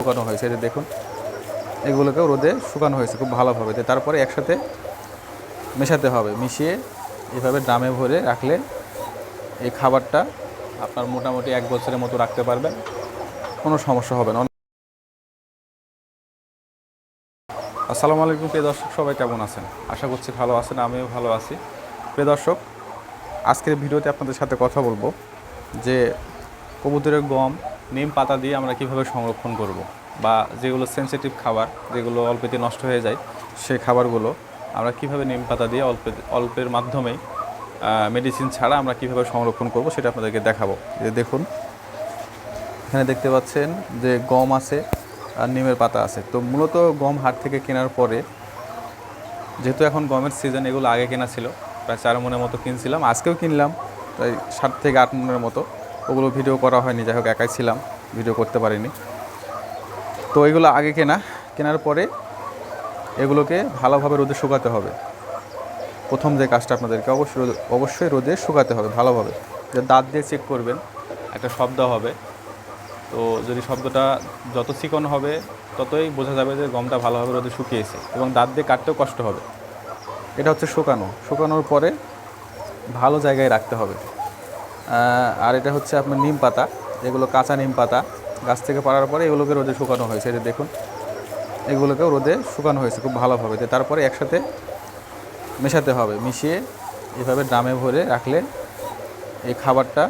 শুকানো হয়েছে, এই যে দেখুন। এগুলোকেও রোদে শুকানো হয়েছে খুব ভালোভাবে। তারপরে একসাথে মেশাতে হবে। মিশিয়ে এভাবে ড্রামে ভরে রাখলে এই খাবারটা আপনার মোটামুটি এক বছরের মতো রাখতে পারবেন। কোনো সমস্যা হবে না। আসসালামু আলাইকুম, প্রিয় দর্শক, সবাই কেমন আছেন? আশা করছি ভালো আছেন, আমিও ভালো আছি। প্রিয় দর্শক, আজকের ভিডিওতে আপনাদের সাথে কথা বলব যে কবুতরের গম নিম পাতা দিয়ে আমরা কীভাবে সংরক্ষণ করব বা যেগুলো সেনসিটিভ খাবার, যেগুলো অল্পেতে নষ্ট হয়ে যায় সেই খাবারগুলো আমরা কীভাবে নিম পাতা দিয়ে অল্প, অল্পের মাধ্যমেই মেডিসিন ছাড়া আমরা কীভাবে সংরক্ষণ করব সেটা আপনাদেরকে দেখাবো। যে দেখুন, এখানে দেখতে পাচ্ছেন যে গম আছে আর নিমের পাতা আছে। তো মূলত গম হাট থেকে কেনার পরে, যেহেতু এখন গমের সিজন এগুলো আগে কেনা ছিল, প্রায় চার মনের মতো কিনছিলাম, আজকেও কিনলাম তাই সাত থেকে আট মনের মতো। ওগুলো ভিডিও করা হয়নি, যাই হোক একাই ছিলাম, ভিডিও করতে পারিনি। তো এগুলো আগে কেনা, কেনার পরে এগুলোকে ভালোভাবে রোদে শুকাতে হবে। প্রথম যে কাজটা আপনাদেরকে অবশ্যই অবশ্যই রোদে শুকাতে হবে ভালোভাবে। যে দাঁত দিয়ে চেক করবেন, একটা শব্দ হবে। তো যদি শব্দটা যত চিকন হবে, ততই বোঝা যাবে যে গমটা ভালোভাবে রোদে শুকিয়েছে এবং দাঁত দিয়ে কাটতেও কষ্ট হবে। এটা হচ্ছে শুকানো। শুকানোর পরে ভালো জায়গায় রাখতে হবে। আর এটা হচ্ছে আপনার নিম পাতা, এগুলো কাঁচা নিম পাতা। গাছ থেকে পাড়ার পরে এগুলোকে রোদে শুকানো হয়েছে এটা দেখুন। এগুলোকেও রোদে শুকানো হয়েছে খুব ভালোভাবে। তারপরে একসাথে মেশাতে হবে। মিশিয়ে এভাবে ড্রামে ভরে রাখলে এই খাবারটা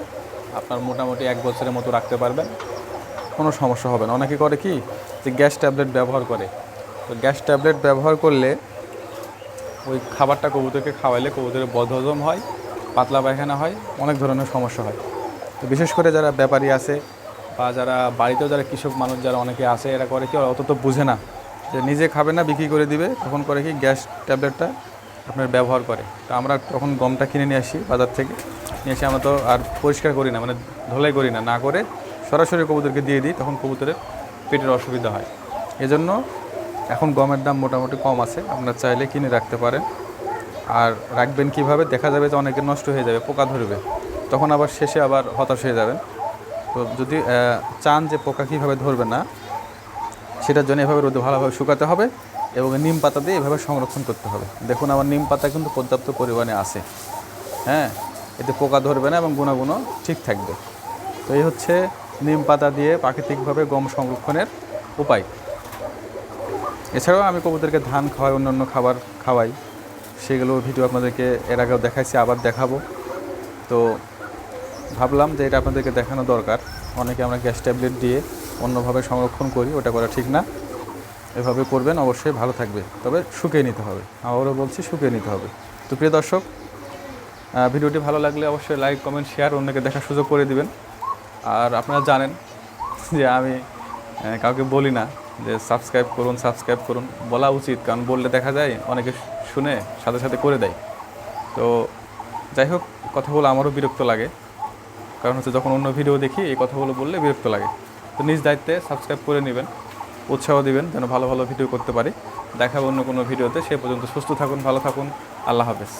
আপনার মোটামুটি এক বছরের মতো রাখতে পারবেন। কোনো সমস্যা হবে না। অনেকে করে কি যে গ্যাস ট্যাবলেট ব্যবহার করে। তো গ্যাস ট্যাবলেট ব্যবহার করলে ওই খাবারটা কবুতরকে খাওয়াইলে কবুতরের বদহজম হয়। পাতলা পায়খানা হয়, অনেক ধরনের সমস্যা হয়। তো বিশেষ করে যারা ব্যাপারী আছে বা যারা বাড়িতেও যারা কৃষক মানুষ যারা অনেকে আছে, এরা করে কি অত তো বুঝে না যে নিজে খাবে না, বিক্রি করে দিবে, তখন করে কি গ্যাস ট্যাবলেটটা আপনার ব্যবহার করে। তো আমরা তখন গমটা কিনে নিয়ে আসি বাজার থেকে, নিয়ে এসে আমরা তো আর পরিষ্কার করি না মানে ধোলাই করি না না করে সরাসরি কবুতরকে দিয়ে দিই, তখন কবুতরের পেটের অসুবিধা হয়। এজন্য এখন গমের দাম মোটামুটি কম আছে, আপনার চাইলে কিনে রাখতে পারেন। আর রাখবেন কীভাবে? দেখা যাবে যে অনেকে নষ্ট হয়ে যাবে, পোকা ধরবে। তখন আবার শেষে আবার হতাশ হয়ে যাবেন। তো যদি চান যে পোকা কীভাবে ধরবে না, সেটার জন্য এভাবে রোদে ভালোভাবে শুকাতে হবে এবং নিম পাতা দিয়ে এভাবে সংরক্ষণ করতে হবে। দেখুন আমার নিম পাতা কিন্তু পর্যাপ্ত পরিমাণে আছে। হ্যাঁ? এতে পোকা ধরবে না এবং গুণাগুণও ঠিক থাকবে। তো এই হচ্ছে নিম পাতা দিয়ে প্রাকৃতিকভাবে গম সংরক্ষণের উপায়। এছাড়াও আমি কবুতরকে ধান খাওয়াই, অন্যান্য খাবার খাওয়াই। সেগুলো ভিডিও আপনাদেরকে এর আগেও দেখাইছি, আবার দেখাবো। তো ভাবলাম যে এটা আপনাদেরকে দেখানো দরকার। অনেকে আমরা গ্যাস ট্যাবলেট দিয়ে অন্যভাবে সংরক্ষণ করি, ওটা করা ঠিক না। এভাবে করবেন, অবশ্যই ভালো থাকবে। তবে শুকিয়ে নিতে হবে। আবারও বলছি, শুকিয়ে নিতে হবে। তো প্রিয় দর্শক ভিডিওটি ভালো লাগলে অবশ্যই লাইক, কমেন্ট, শেয়ার, অন্যকে দেখার সুযোগ করে দিবেন। আর আপনারা জানেন যে আমি কাউকে বলি না। যে সাবস্ক্রাইব করুন সাবস্ক্রাইব করুন বলা উচিত, কারণ বললে দেখা যায় অনেকে শুনে সাথে সাথে করে দেয়। তো যাই হোক কথাগুলো আমারও বিরক্ত লাগে। কারণ হচ্ছে যখন অন্য ভিডিও দেখি, এই কথাগুলো বললে বিরক্ত লাগে। তো নিজ দায়িত্বে সাবস্ক্রাইব করে নেবেন, উৎসাহ দিবেন যেন ভালো ভালো ভিডিও করতে পারি। দেখাবো অন্য কোনো ভিডিওতে সে পর্যন্ত সুস্থ থাকুন, ভালো থাকুন, আল্লাহ হাফেজ।